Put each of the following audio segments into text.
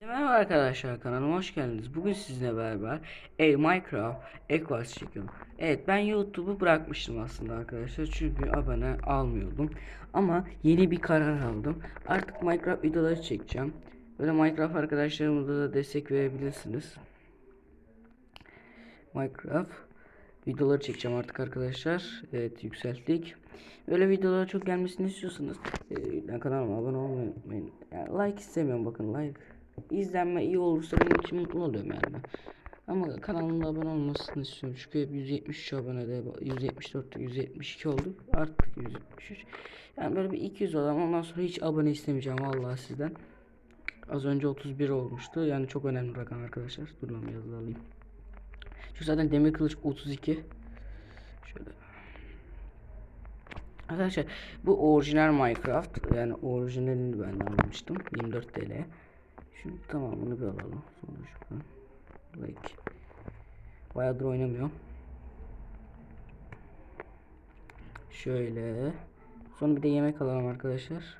Merhaba arkadaşlar kanalıma hoş geldiniz. Bugün sizinle beraber e, Minecraft Equals çekiyorum. Evet ben YouTube'u bırakmıştım aslında arkadaşlar çünkü abone almıyordum. Ama yeni bir karar aldım. Artık Minecraft videoları çekeceğim. Böyle Minecraft arkadaşlarımıza da destek verebilirsiniz. Minecraft videoları çekeceğim artık arkadaşlar. Evet yükselttik. Böyle videolara çok gelmesini istiyorsanız e, kanalıma abone olmayı unutmayın. Yani like istemiyorum bakın like izlenme iyi olursa benim için mutlu oluyorum yani. Ama kanalımda abone olmasını istiyorum. Çünkü hep 173 abonede 174 172 olduk. Artık 173. Yani böyle bir 200 olalım. Ondan sonra hiç abone istemeyeceğim vallahi sizden. Az önce 31 olmuştu. Yani çok önemli rakam arkadaşlar. Dur lan biraz alayım. Şu zaten demir kılıç 32. Şöyle. Arkadaşlar bu orijinal Minecraft. Yani orijinalini ben almıştım. 24 TL. Şimdi tamamını bir alalım. Sonra şuradan. Like. Bayağıdır oynamıyorum. Şöyle. Sonra bir de yemek alalım arkadaşlar.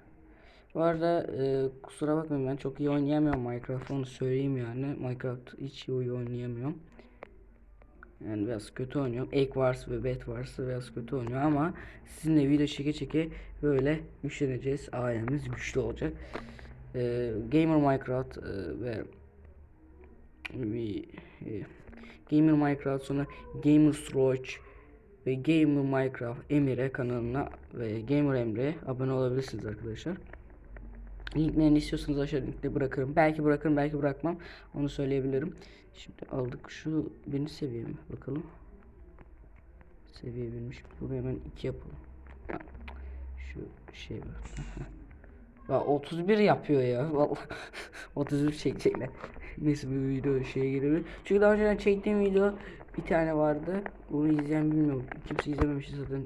Bu arada e, kusura bakmayın ben çok iyi oynayamıyorum Minecraft onu söyleyeyim yani. Minecraft hiç iyi oynayamıyorum. Yani biraz kötü oynuyorum. Egg Wars ve Bed Wars biraz kötü oynuyor ama sizinle video çeke çeke böyle güçleneceğiz. Ailemiz güçlü olacak. Ee, Gamer Minecraft e, ve e, Gamer Minecraft sonra Gamer Stroch ve Gamer Minecraft Emre kanalına ve Gamer Emre abone olabilirsiniz arkadaşlar. Linklerini istiyorsanız aşağı linkte bırakırım. Belki bırakırım belki bırakmam. Onu söyleyebilirim. Şimdi aldık şu birinci seviye mi? Bakalım. Seviye bilmiş. Bunu hemen iki yapalım. Şu şey var. Ya 31 yapıyor ya. Vallahi 31 çekecekler. Neyse bu video şeye girebilir. Çünkü daha önceden çektiğim video bir tane vardı. Onu izleyen bilmiyorum. Kimse izlememiş zaten.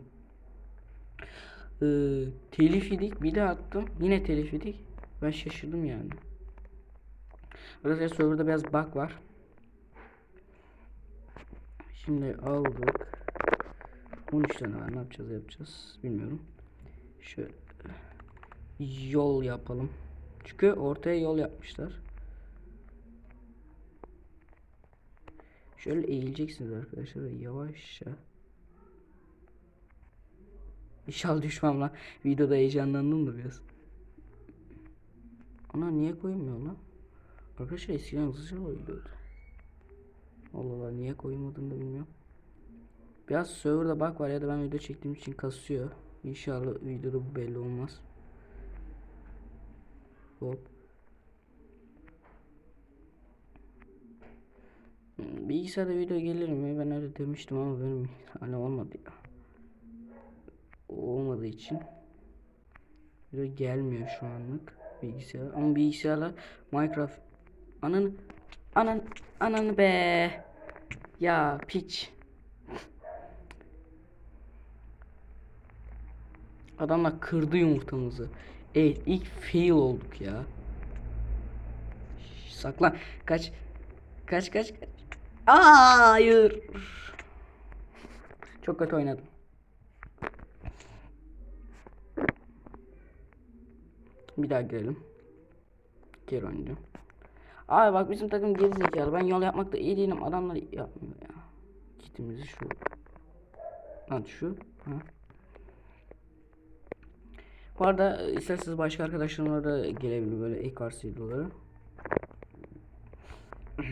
Ee, telif yedik. Bir de attım. Yine telif yedik. Ben şaşırdım yani. Arkadaşlar serverda biraz bug var. Şimdi aldık. 13 tane var. Ne yapacağız yapacağız. Bilmiyorum. Şöyle yol yapalım. Çünkü ortaya yol yapmışlar. Şöyle eğileceksiniz arkadaşlar yavaşça. İnşallah düşmem lan. Videoda heyecanlandım da biraz. Ana niye koymuyor lan? Arkadaşlar eskiden hızlıca oluyordu. Allah Allah niye koymadığını da bilmiyorum. Biraz serverda bak var ya da ben video çektiğim için kasıyor. İnşallah videoda bu belli olmaz. Hop. Hmm, Bilgisayarda video gelir mi? Ben öyle demiştim ama benim hani olmadı ya. Olmadığı için video gelmiyor şu anlık bilgisayar. Ama bilgisayarla Minecraft anan anan ananı be. Ya piç. Adamlar kırdı yumurtamızı. Evet ilk fail olduk ya. Saklan. Kaç. Kaç kaç kaç. Aa, hayır. Çok kötü oynadım. Bir daha girelim. Geri oynayacağım. Abi bak bizim takım geri zekalı. Ben yol yapmakta iyi değilim. Adamlar yapmıyor ya. Kitimizi şu. Hadi şu. Ha. Bu arada e, isterseniz başka arkadaşlarımla da gelebilir böyle Ekars videoları.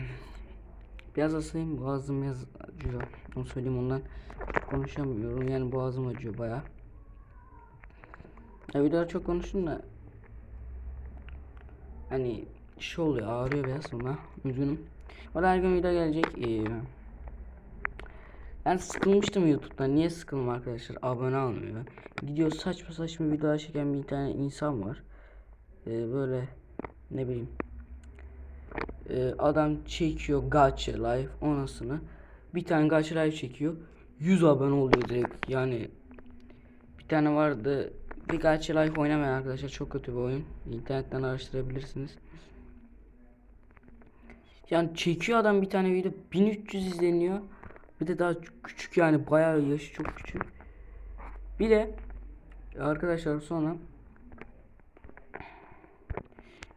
Biraz asayım boğazım biraz acıyor. Onu söyleyeyim ondan konuşamıyorum. Yani boğazım acıyor baya. Ya videoda çok konuştum da hani şey oluyor ağrıyor biraz sonra üzgünüm. Bu arada her gün video gelecek. Ee, ben sıkılmıştım YouTube'dan. Niye sıkıldım arkadaşlar? Abone almıyor. Gidiyor saçma saçma videolar çeken bir tane insan var. Ee, böyle ne bileyim. Ee, adam çekiyor Gacha Life onasını. Bir tane Gacha Life çekiyor. 100 abone oluyor direkt. Yani bir tane vardı. Bir Gacha Life oynamayın arkadaşlar. Çok kötü bir oyun. İnternetten araştırabilirsiniz. Yani çekiyor adam bir tane video 1300 izleniyor. Bir de daha küçük yani bayağı yaşı çok küçük. Bir de arkadaşlar sonra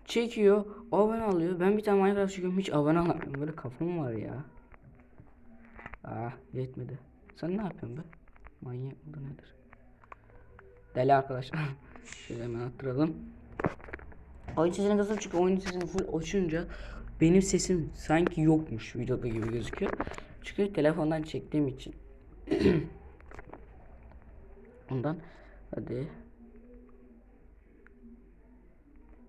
Çekiyor. Abone alıyor. Ben bir tane Minecraft çekiyorum. Hiç abone alamıyorum. Böyle kafam var ya. Ah yetmedi. Sen ne yapıyorsun be? Manyak mıdır nedir? Deli arkadaşlar. Şöyle hemen attıralım. Oyun sesini kısıp çünkü oyun sesini full açınca benim sesim sanki yokmuş videoda gibi gözüküyor. Çünkü telefondan çektiğim için. Ondan hadi.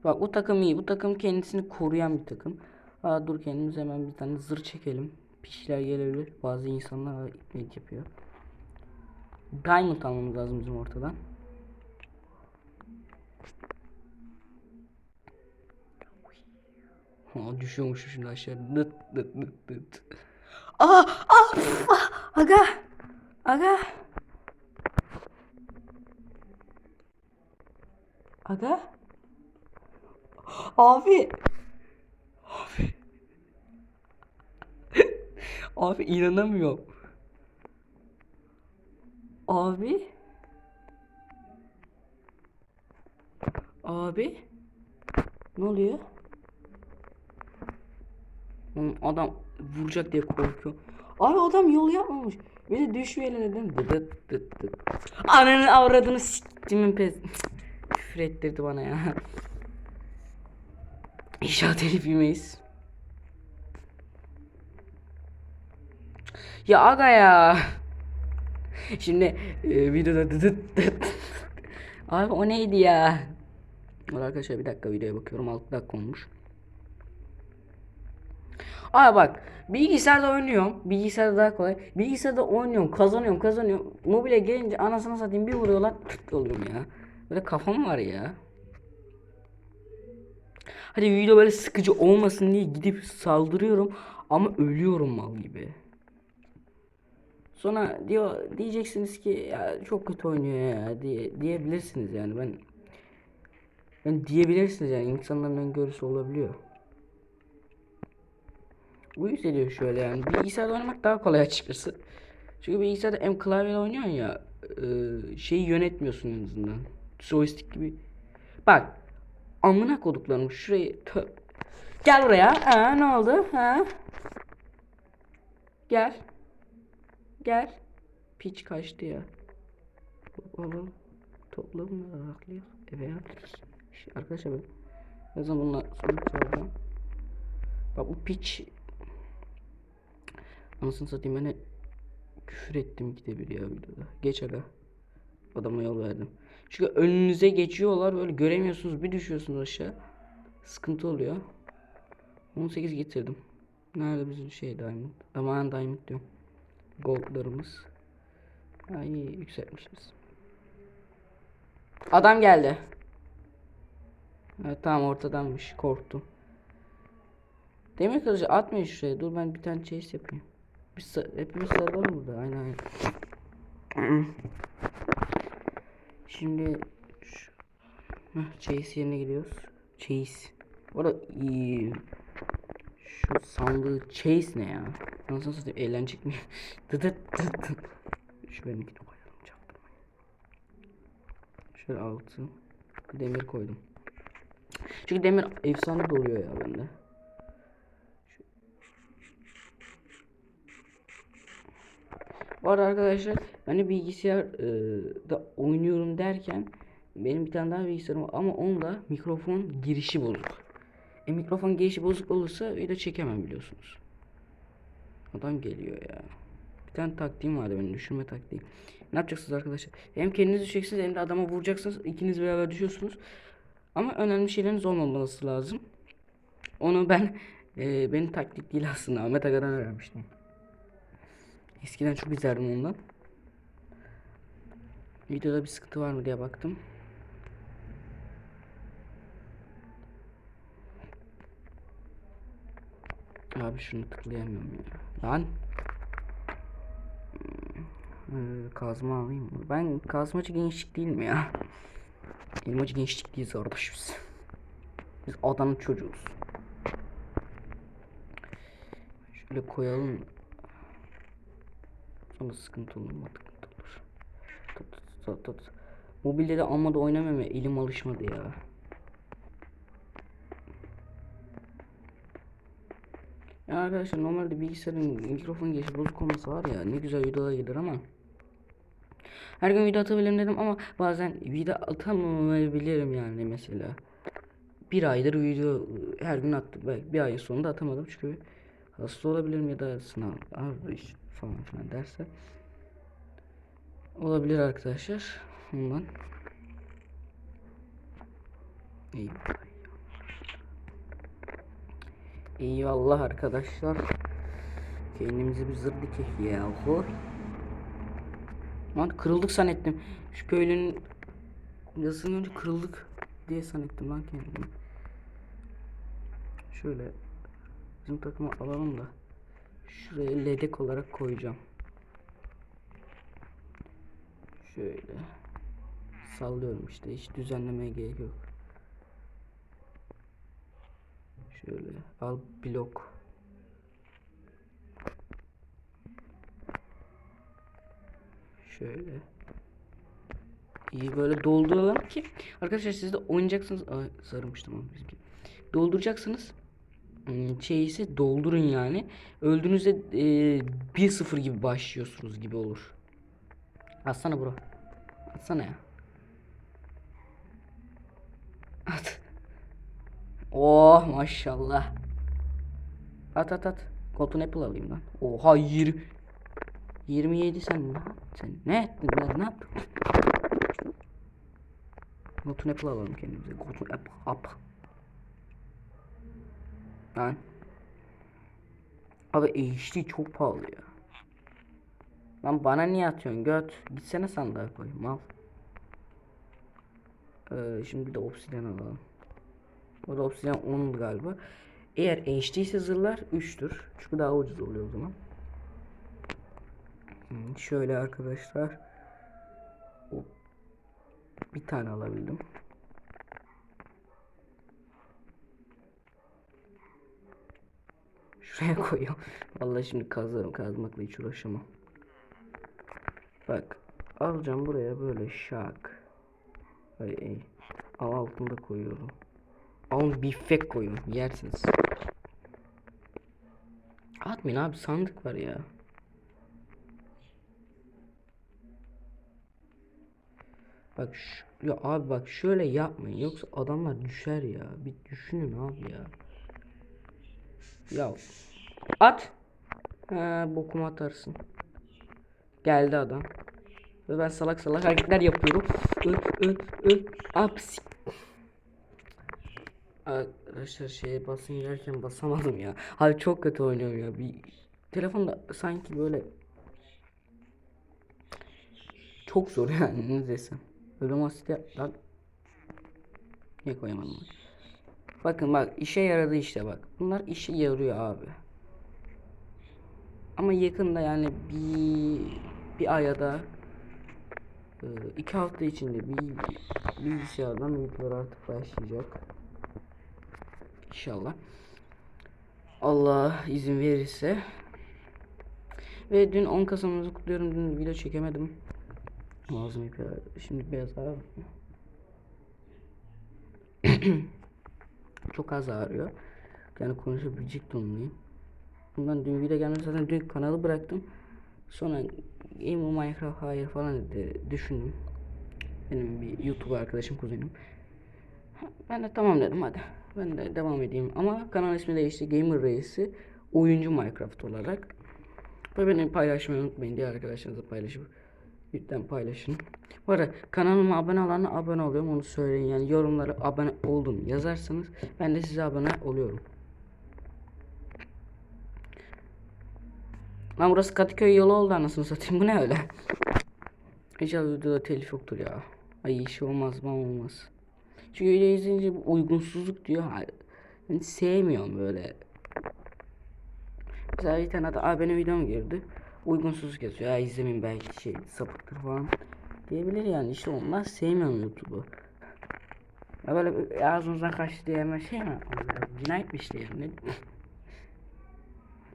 Bak bu takım iyi. Bu takım kendisini koruyan bir takım. Aa dur kendimize hemen bir tane zır çekelim. Bir şeyler gelebilir. Bazı insanlar iplik yapıyor. Diamond almamız lazım bizim ortadan. Ha düşüyormuş şimdi aşağı. Dıt dıt dıt dıt. Aa, aa, pf, ah, aga, aga. Aga. Abi. Abi. Abi inanamıyorum. Abi. Abi. Ne oluyor? Adam vuracak diye korkuyor. Abi adam yol yapmamış. Bir de düşmeyelim dedim. Dıt dıt. Ananın avradını siktimin pez. Küfür ettirdi bana ya. İnşaat telif yemeyiz. Ya aga ya. Şimdi e, videoda dıt dıt. Abi o neydi ya? Arkadaşlar bir dakika videoya bakıyorum 6 dakika olmuş. Abi bak bilgisayarda oynuyorum. Bilgisayarda daha kolay. Bilgisayarda oynuyorum, kazanıyorum, kazanıyorum. Mobile gelince anasını satayım bir vuruyorlar tık oluyorum ya. Böyle kafam var ya. Hadi video böyle sıkıcı olmasın diye gidip saldırıyorum ama ölüyorum mal gibi. Sonra diyor diyeceksiniz ki ya çok kötü oynuyor ya diye diyebilirsiniz yani ben ben diyebilirsiniz yani insanların öngörüsü olabiliyor. Bu yüzden şöyle yani bilgisayarda oynamak daha kolay açıkçası. Çünkü bilgisayarda hem klavyeyle oynuyorsun ya e, şeyi yönetmiyorsun en azından. Joystick gibi. Bak amına koduklarım şurayı tö Gel buraya. Ha ne oldu? Ha? Gel. Gel. Piç kaçtı ya. Oğlum topla bunları araklıyor. Eve ya. Şey, arkadaşlar ben ne zaman bunlar sonuç. Bak bu piç Anasını satayım ben küfür ettim ikide bir ya videoda. Geç aga. Adama yol verdim. Çünkü önünüze geçiyorlar böyle göremiyorsunuz bir düşüyorsunuz aşağı. Sıkıntı oluyor. 18 getirdim. Nerede bizim şey diamond? Aman diamond diyorum. Goldlarımız. Ay yükseltmişiz. Adam geldi. Evet tamam ortadanmış. Korktum. Demir kılıcı atmayın şuraya. Dur ben bir tane chase yapayım. Biz hepimiz sarılalım burada. Aynen aynen. Şimdi şu, Heh, chase yerine gidiyoruz. Chase. Orada iyi. Şu sandığı chase ne ya? Nasıl satayım eğlenecek mi? Dıt dıt dıt dıt. Şu benimkini koyalım çaktırmayın. Şöyle altı. Demir koydum. Çünkü demir efsane doluyor ya bende. Arada arkadaşlar ben de bilgisayarda oynuyorum derken benim bir tane daha bilgisayarım var ama onda mikrofon girişi bozuk. E mikrofon girişi bozuk olursa video çekemem biliyorsunuz. Adam geliyor ya. Bir tane taktiğim vardı benim düşürme taktiği. Ne yapacaksınız arkadaşlar? Hem kendiniz düşeceksiniz hem de adama vuracaksınız. İkiniz beraber düşüyorsunuz. Ama önemli şeyleriniz olmaması lazım. Onu ben e, benim taktik değil aslında Ahmet Aga'dan öğrenmiştim. Eskiden çok izlerdim ondan. Videoda bir sıkıntı var mı diye baktım. Abi şunu tıklayamıyorum ya. Lan. Hmm, Ee, kazma alayım mı? Ben kazmacı gençlik değil mi ya? Elmacı gençlik değiliz kardeş biz. Biz Adana çocuğuz. Şöyle koyalım. Sonra sıkıntı olur mu? Sıkıntı olur. Tut tut tut tut. Mobilde de amma da oynamam elim alışmadı ya. Ya arkadaşlar normalde bilgisayarın mikrofon geçi bozuk olması var ya ne güzel videolar gelir ama her gün video atabilirim dedim ama bazen video atamayabilirim yani mesela. Bir aydır video her gün attım. Belki bir ay sonunda atamadım çünkü hasta olabilirim ya da sınav ağır iş falan filan derse olabilir arkadaşlar. Ondan Eyvallah. Eyvallah arkadaşlar. Kendimizi bir zır dikek yahu. Lan kırıldık zannettim. Şu köylünün yazısının önce kırıldık diye zannettim lan kendimi. Şöyle bizim takımı alalım da şuraya ledek olarak koyacağım. Şöyle sallıyorum işte hiç düzenlemeye gerek yok. Şöyle al blok. Şöyle. İyi böyle dolduralım ki arkadaşlar siz de oynayacaksınız. Ay, tamam bizimki. Dolduracaksınız. Şeysi doldurun yani. Öldüğünüzde e, 1-0 gibi başlıyorsunuz gibi olur. Atsana bro. Atsana ya. At. Oh maşallah. At at at. Cotton Apple alayım lan. Oha 20. 27 sen ne sen ne ettin lan ne yaptın? Cotton Apple alalım kendimize. Cotton Apple up. Lan. Abi HD çok pahalı ya. Lan bana niye atıyorsun göt? Gitsene sandığa koy mal. Ee, şimdi bir de obsidian alalım. O da obsidian 10 galiba. Eğer HD ise zırhlar 3'tür. Çünkü daha ucuz oluyor o zaman. Hmm, Şöyle arkadaşlar. Bir tane alabildim. Şuraya koyuyorum. Vallahi şimdi kazarım. Kazmakla hiç uğraşamam. Bak. Alacağım buraya böyle şak. Ay, ay. Al altında koyuyorum. Al biftek koyun. Yersiniz. Atmayın abi sandık var ya. Bak şu, ya abi bak şöyle yapmayın yoksa adamlar düşer ya. Bir düşünün abi ya. Ya at. Ha, bokumu atarsın. Geldi adam. Ve ben salak salak hareketler yapıyorum. Öl öl öl. Aps. Arkadaşlar şeye basın yerken basamadım ya. Abi çok kötü oynuyorum ya. Bir telefonda sanki böyle çok zor yani ne desem. Ölüm asiti lan. Niye koyamadım? Bakın bak işe yaradı işte bak. Bunlar işe yarıyor abi. Ama yakında yani bir bir aya da e, iki hafta içinde bir bilgisayardan videolar artık başlayacak. İnşallah. Allah izin verirse. Ve dün 10 Kasım'ımızı kutluyorum. Dün video çekemedim. Ağzım ağrıyor. Şimdi biraz daha Çok az ağrıyor. Yani konuşabilecek durumdayım. Bundan dün video gelmedi zaten dün kanalı bıraktım. Sonra Game of Minecraft hayır falan dedi düşündüm. Benim bir YouTube arkadaşım kuzenim. Ben de tamam dedim hadi. Ben de devam edeyim. Ama kanal ismi değişti. Gamer Reis'i oyuncu Minecraft olarak. Ve beni paylaşmayı unutmayın diye arkadaşlarınızla paylaşıp lütfen paylaşın. Bu arada kanalıma abone olanla abone oluyorum onu söyleyin. Yani yorumlara abone oldum yazarsanız ben de size abone oluyorum. Lan burası Kadıköy yolu oldu anasını satayım. Bu ne öyle? İnşallah videoda telif yoktur ya. Ay işi olmaz mı olmaz. Çünkü öyle izleyince uygunsuzluk diyor. Ben sevmiyorum böyle. Mesela bir tane abi benim videom girdi. Uygunsuzluk yazıyor. Ya izlemeyin belki şey sapıktır falan. Diyebilir yani işte onlar sevmiyorum YouTube'u. Ya böyle ağzınızdan kaçtı diye hemen şey mi? Cinayet mi işleyelim ne?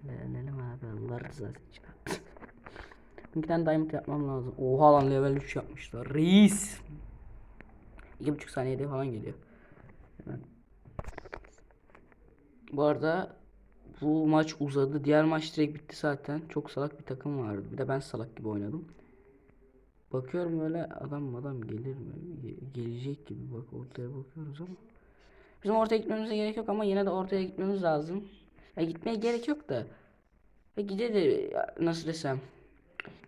Lenelim abi Allah rızası için. Bir tane diamond yapmam lazım. Oha lan level 3 yapmışlar. Reis. 2,5 saniyede falan geliyor. Hemen. Bu arada Bu maç uzadı. Diğer maç direkt bitti zaten. Çok salak bir takım vardı. Bir de ben salak gibi oynadım. Bakıyorum böyle adam adam gelir mi? Ge- Gelecek gibi bak ortaya bakıyoruz ama. Bizim ortaya gitmemize gerek yok ama yine de ortaya gitmemiz lazım. Ya gitmeye gerek yok da. Ve gide de ya nasıl desem.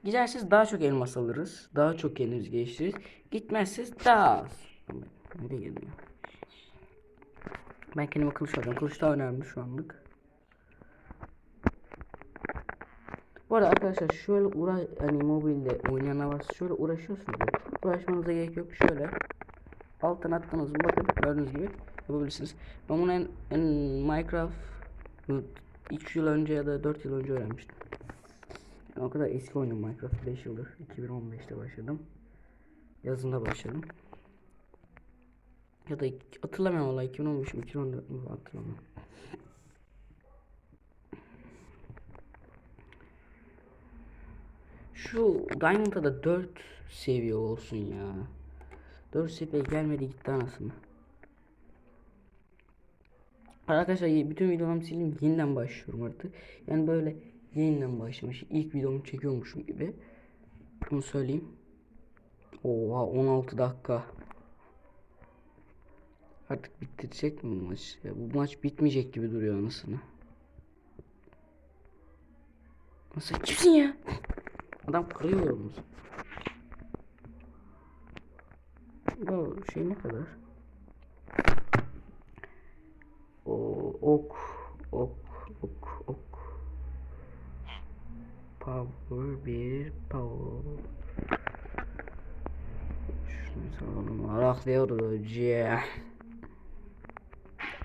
Giderseniz daha çok elmas alırız. Daha çok kendimizi geliştiririz. Gitmezseniz daha az. Nereye geldim ya? Ben kendime kılıç alacağım. Kılıç daha önemli şu anlık. Bu arada arkadaşlar şöyle uğra hani mobilde oynayan varsa şöyle uğraşıyorsunuz. Uğraşmanıza gerek yok. Şöyle alttan attığınız bakın gördüğünüz gibi yapabilirsiniz. Ben bunu en, en Minecraft 3 yıl önce ya da 4 yıl önce öğrenmiştim. Yani o kadar eski oynuyorum Minecraft 5 yıldır. 2015'te başladım. Yazında başladım. Ya da hatırlamıyorum valla 2015 mi 2014 mü hatırlamıyorum. Şu Diamond'da da 4 seviye olsun ya. 4 seviye gelmedi gitti anasını. Arkadaşlar bütün videolarımı sildim yeniden başlıyorum artık. Yani böyle yeniden başlamış. İlk videomu çekiyormuşum gibi. Bunu söyleyeyim. Oha 16 dakika. Artık bitirecek mi bu maç? Ya bu maç bitmeyecek gibi duruyor anasını. Nasıl kimsin ya? Adam kırıyor yolumuzu. Bu şey ne kadar? O ok ok ok ok. Power bir power. Şunu soralım. Araklıyoruz.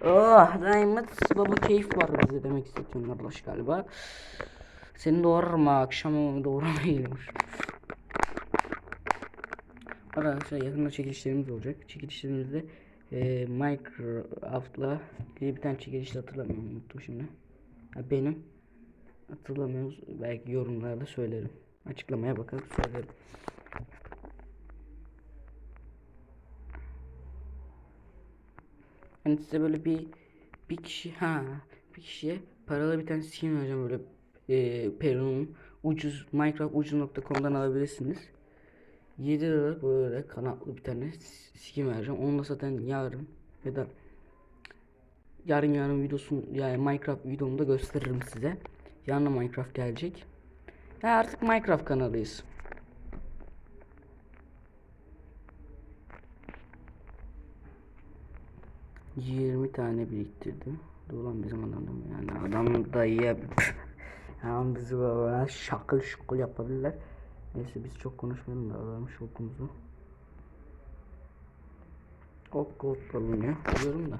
Oh, Diamond baba keyif var bize demek istiyorum arkadaş galiba. Seni doğurma akşam doğurma geliyor. Arkadaşlar yakında çekilişlerimiz olacak. Çekilişlerimizde e, Minecraft'la bir tane çekilişi hatırlamıyorum unuttum şimdi. Ha, benim hatırlamıyoruz. Belki yorumlarda söylerim. Açıklamaya bakarak söylerim. Hani size böyle bir bir kişi ha bir kişiye paralı bir tane skin vereceğim böyle e, Peru'nun ucuz Minecraft ucuz.com'dan alabilirsiniz. 7 lira böyle kanatlı bir tane skin vereceğim. Onu da zaten yarın ya da yarın yarın videosun yani Minecraft videomda gösteririm size. Yarın Minecraft gelecek. Ya artık Minecraft kanalıyız. Yirmi tane biriktirdim. Dur lan bizim adamım yani adam dayıya yani bizi böyle şakıl şukul yapabilirler. Neyse biz çok konuşmayalım da alalım şokumuzu. Ok gold alınıyor. Biliyorum da.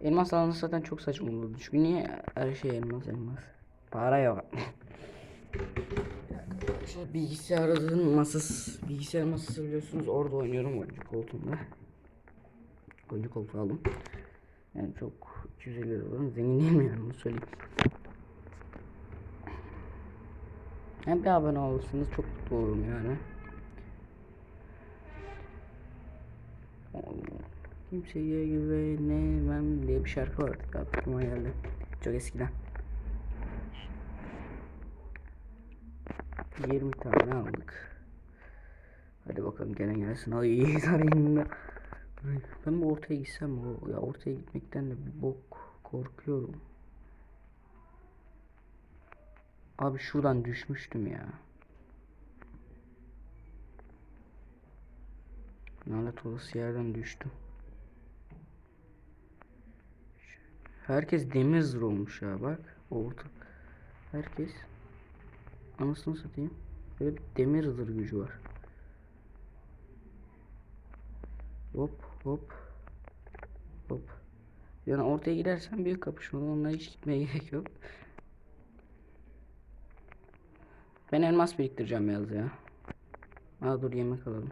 Elmas alınması zaten çok saçma oldu. Çünkü niye her şey elmas elmas? Para yok. Arkadaşlar bilgisayarın masası, bilgisayar masası biliyorsunuz orada oynuyorum oyuncu koltuğunda. Oyuncu koltuğu aldım. Yani çok 250 lira zengin değilim yani onu söyleyeyim. Hem bir abone olursanız çok mutlu olurum yani. Kimseye güvenemem diye bir şarkı vardı aklıma geldi. Çok eskiden. 20 tane aldık. Hadi bakalım gene gelsin. Ay sarayında. Ben bir ortaya gitsem ya ortaya gitmekten de bir bok korkuyorum. Abi şuradan düşmüştüm ya. Lanet olası yerden düştüm. Herkes demir zırh olmuş ya bak. Orta. Herkes. Anasını satayım. Böyle bir demir zırh gücü var. Hop hop. Hop. Yani ortaya gidersen büyük kapışmalı. Onlara hiç gitmeye gerek yok. Ben elmas biriktireceğim yaz ya. Aa dur yemek alalım.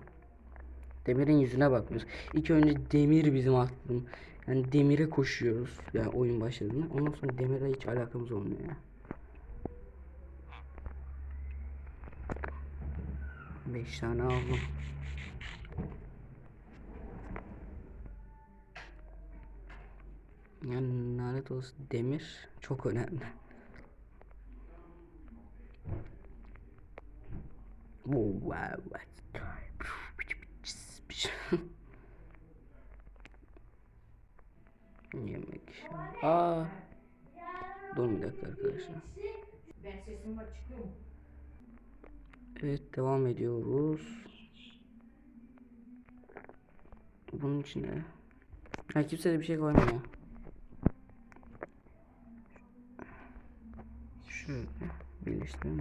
Demir'in yüzüne bakmıyoruz. İlk önce Demir bizim aklım. Yani Demir'e koşuyoruz. Yani oyun başladığında. Ondan sonra Demir'e hiç alakamız olmuyor ya. Beş tane aldım. Yani lanet olsun demir çok önemli. Oh, wow, what? Yemek. Aa. Dur bir dakika arkadaşlar. Ben sesim var çıkıyor mu? Evet devam ediyoruz. Bunun içine. Ha kimse de bir şey koymuyor. Şöyle birleştirelim.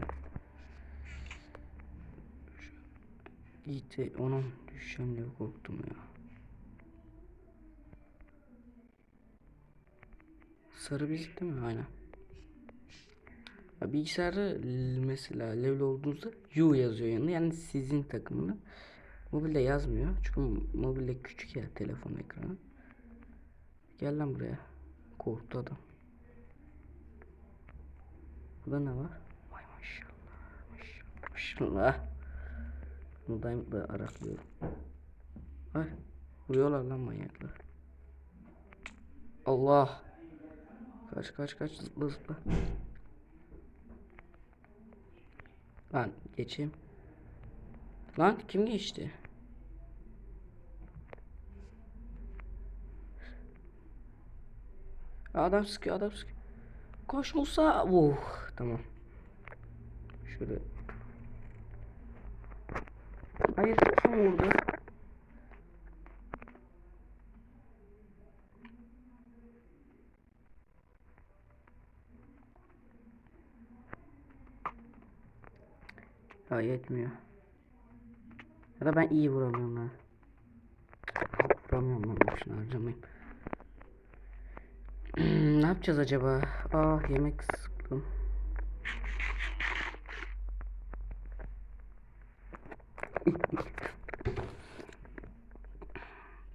İyi onun düşeceğim diye korktum ya. Sarı bizik değil mi? Aynen. Ya bilgisayarda l- mesela level olduğunuzda U yazıyor yanında. Yani sizin takımını. Mobilde yazmıyor. Çünkü mobilde küçük ya telefon ekranı. Gel lan buraya. Korktu adam. Burada ne var? Vay maşallah. Maşallah. Maşallah. Bunu diamondla araklıyorum. Ay. Vuruyorlar lan manyaklar. Allah. Kaç kaç kaç zıpla zıpla. Lan geçeyim. Lan kim geçti? Adam sıkıyor adam sıkıyor. Koş Musa. Uh, tamam. Şöyle. Hayır kim vurdu? Ya yetmiyor. Ya da ben iyi vuramıyorum lan. Vuramıyorum ben boşuna harcamayayım. ne yapacağız acaba? Ah yemek sıktım.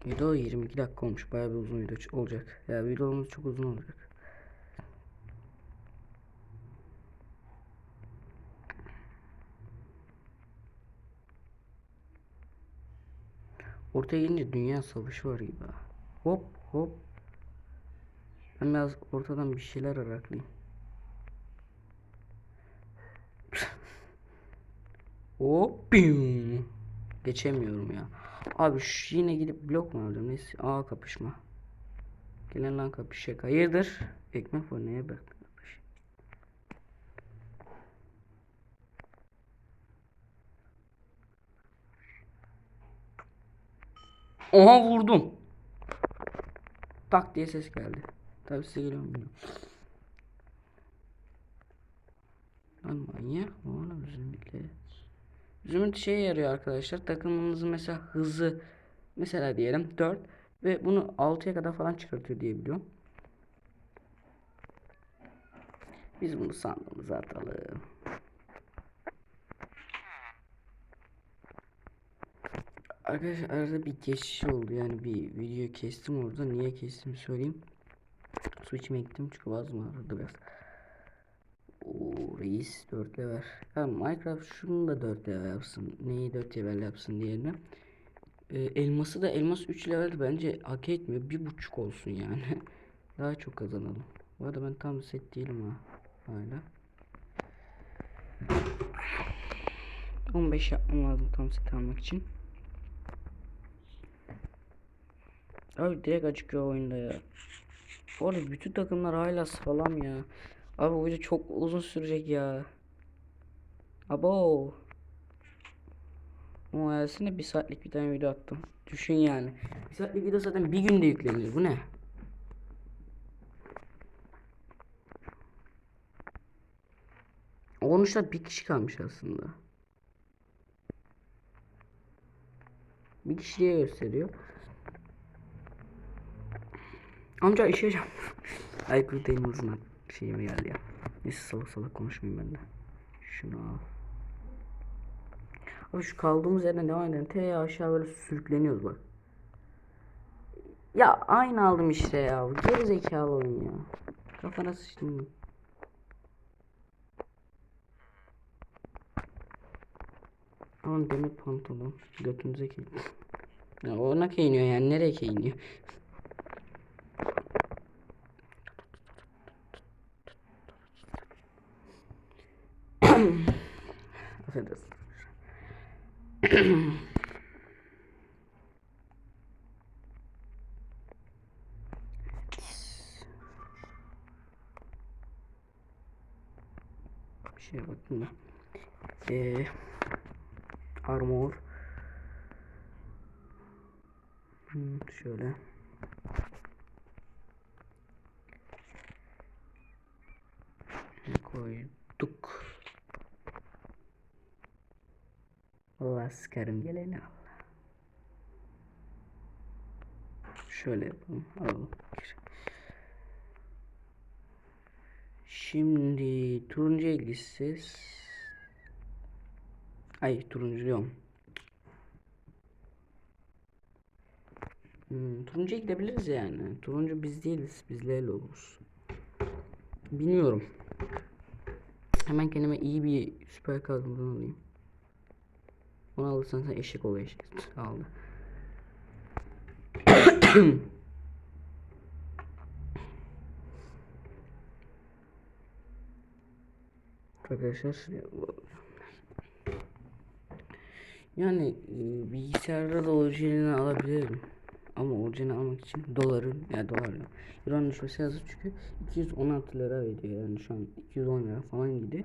Video 22 dakika olmuş. Bayağı bir uzun video olacak. Ya videomuz çok uzun olacak. Ortaya gelince dünya savaşı var gibi. Hop hop. Ben biraz ortadan bir şeyler araklayayım. Hop. Geçemiyorum ya. Abi şu yine gidip blok mu alacağım? Neyse. Aa kapışma. Gelin lan kapışacak. Hayırdır? Ekmek neye bak. Oha vurdum. Tak diye ses geldi. Tabi size geliyor mu. Lan manyak mı oğlum zümrütle? Zümrüt şeye yarıyor arkadaşlar. Takımımızın mesela hızı mesela diyelim 4 ve bunu 6'ya kadar falan çıkartıyor diye biliyorum. Biz bunu sandığımıza atalım. Arkadaşlar arada bir geçiş oldu yani bir video kestim orada niye kestim söyleyeyim. Su içmeye gittim çünkü boğazım ağrıdı biraz. Reis 4 level. Ya Minecraft şunu da 4 level yapsın. Neyi 4 level yapsın diğerine. Ee, elması da elmas 3 level bence hak etmiyor. Bir buçuk olsun yani. Daha çok kazanalım. Bu arada ben tam set değilim ha. Hala. 15 yapmam lazım tam set almak için. Abi direkt acıkıyor oyunda ya. Bu arada bütün takımlar hala sağlam ya. Abi bu video çok uzun sürecek ya. Abo. Ama hayalesine bir saatlik bir tane video attım. Düşün yani. Bir saatlik video zaten bir günde yükleniyor. Bu ne? Olmuşlar bir kişi kalmış aslında. Bir kişiye gösteriyor. Amca. Aykırı değil hızına şeyime geldi ya. Neyse salak salak konuşmayayım ben de. Şunu al. Abi şu kaldığımız yerden devam edelim. T aşağı böyle sürükleniyoruz bak. Ya aynı aldım işte ya. Geri zekalı oyun ya. Kafana sıçtım. Aman demir pantolon. Götünüze keyif. Ya ona keyiniyor yani nereye keyiniyor? Affedersin. Bir şeye bakayım da. Ee, armor. Hmm, şöyle. Koyduk. Allah sıkarım geleni Allah. Şöyle yapalım. Alalım. Şimdi turuncuya gideceğiz. Ay turuncu diyorum. Hmm, turuncuya gidebiliriz yani. Turuncu biz değiliz. Bizlerle oluruz. Bilmiyorum. Hemen kendime iyi bir süper kadrodan alayım. Onu alırsan sen eşek ol eşek. Aldı. Arkadaşlar yani e, bilgisayarda da orijinalini alabilirim. Ama orijinal almak için doların ya dolarla Euro'nun düşmesi lazım çünkü 216 lira veriyor yani şu an 210 lira falan gidiyor.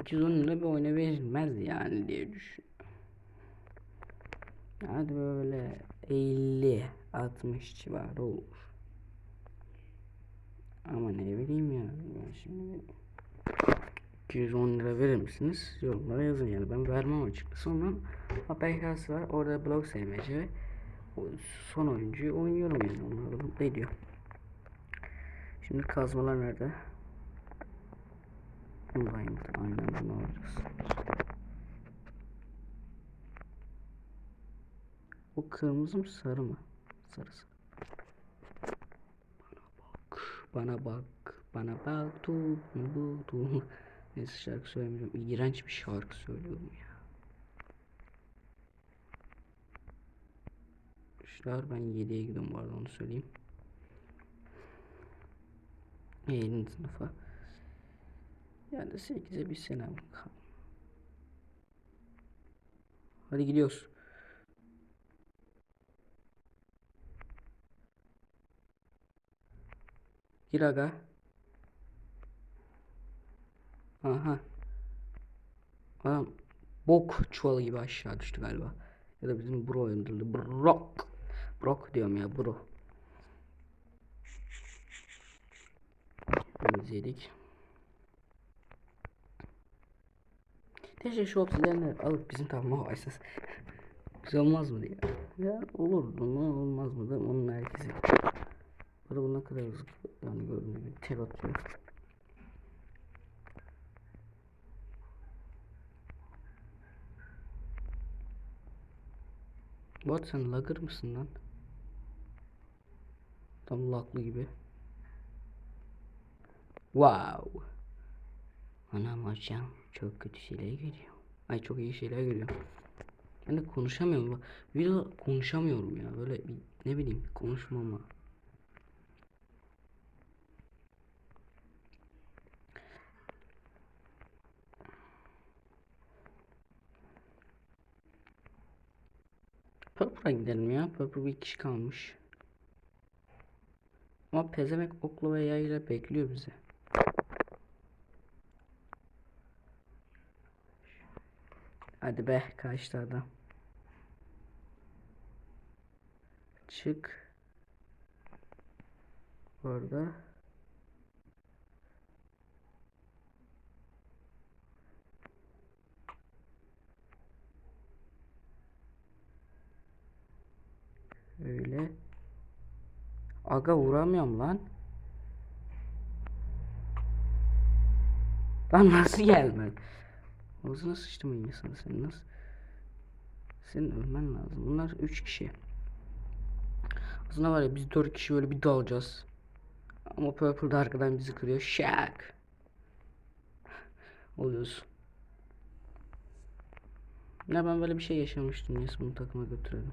210 lira bir oyuna verilmez yani diye düşün. Hadi böyle 50 60 civarı olur. Ama ne bileyim ya ben şimdi 210 lira verir misiniz? Yorumlara yazın yani ben vermem açıkçası. Onun APK'sı var. Orada blog o son oyuncuyu oynuyorum yani. Onlar da mutlu ediyor. Şimdi kazmalar nerede? Buradayım. Aynen bunu alacağız. O kırmızı mı sarı mı? Sarı sarı. Bana bak. Bana bak. Bana bak. Tu bu tu. Neyse şarkı söylemiyorum. İğrenç bir şarkı söylüyorum ya. Şlar ben 7'ye gidiyorum bu arada onu söyleyeyim. 7. sınıfa. Yani 8'e bir senem kaldı. Hadi gidiyoruz. Gir aga. Aha. Adam bok çuvalı gibi aşağı düştü galiba. Ya da bizim bro öldürdü. Brock. Brock diyorum ya bro. İzledik. Keşke şu obsidianleri alıp bizim takıma koysanız. Güzel olmaz mı diye. Ya olur mu olmaz mı da onun herkesi. Bu ne kadar yani gördüğünüz gibi tek atıyor. Arada sen lagır mısın lan? Tam laglı gibi. Wow. Anam hocam çok kötü şeyler görüyor. Ay çok iyi şeyler. Ben de konuşamıyorum. Video konuşamıyorum ya. Böyle bir ne bileyim konuşmama. Purple'a gidelim ya. Purple bir kişi kalmış. Ama pezemek okla ve yayla bekliyor bizi. Hadi be kaçtı adam. Çık. Orada. Öyle. Aga vuramıyorum lan. Lan nasıl gelmedi? Ağzına sıçtım insanı sen nasıl? Senin ölmen lazım. Bunlar 3 kişi. Aslında var ya biz 4 kişi böyle bir dalacağız. Ama Purple da arkadan bizi kırıyor. Şak. Oluyoruz. Ya ben böyle bir şey yaşamıştım. Neyse bunu takıma götürelim.